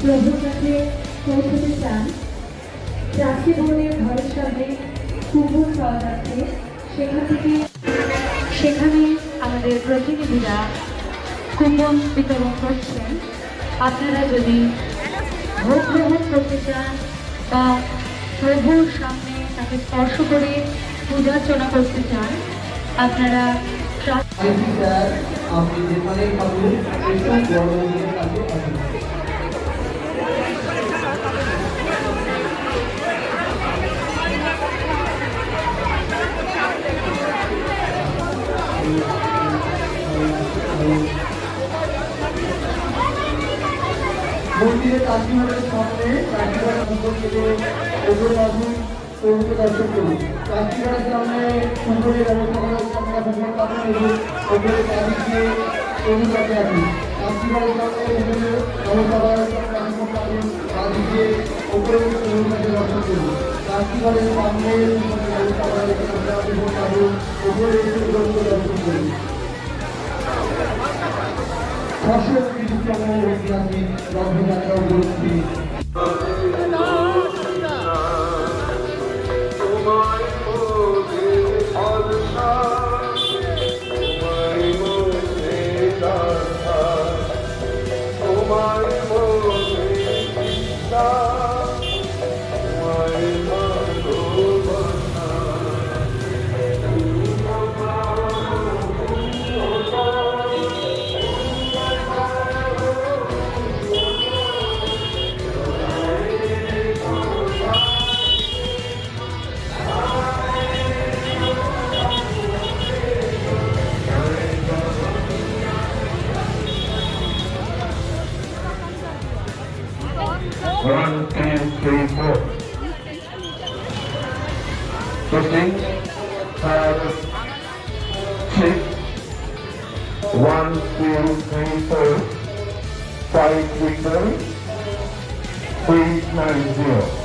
প্রভুর কাছে পৌঁছতে চান চাষি বোনের ঘরের সামনে কুকুর পাওয়া যাচ্ছে সেখান থেকে সেখানে আমাদের প্রতিনিধিরা কুম্ভন বিতরণ করছেন। আপনারা যদি ভোগ গ্রহণ করতে চান বা প্রভুর সামনে তাকে স্পর্শ করে পূজার্চনা করতে চান, আপনারা মন্দিরের কাশীঘাটের সামনে কাশীঘাট সম্পর্কিত ওপরে আসুন প্রভুকে দর্শন করুন। কাশীঘাটের সামনে সুন্দরী ব্যবস্থা করা হচ্ছে এবং ওপরে চাবি দিয়ে প্রভু কাছে আসুন কাশীঘাটের সামনে ওপরে ব্যবস্থা করা হচ্ছে আপনারা ভ্রমণ পাবেন চাবি দিয়ে ওপরে কাছে সামনে সুন্দরী ব্যবস্থা করা ভ্রমণ পাবেন ওপরে দর্শন করুন ছশো তিরিশতম ঐতিহাসিক রথযাত্রা উপলক্ষে love. One, two, three, four. Twisting. Five, six. One, two, three, four. Five, three, seven. Three, nine, zero.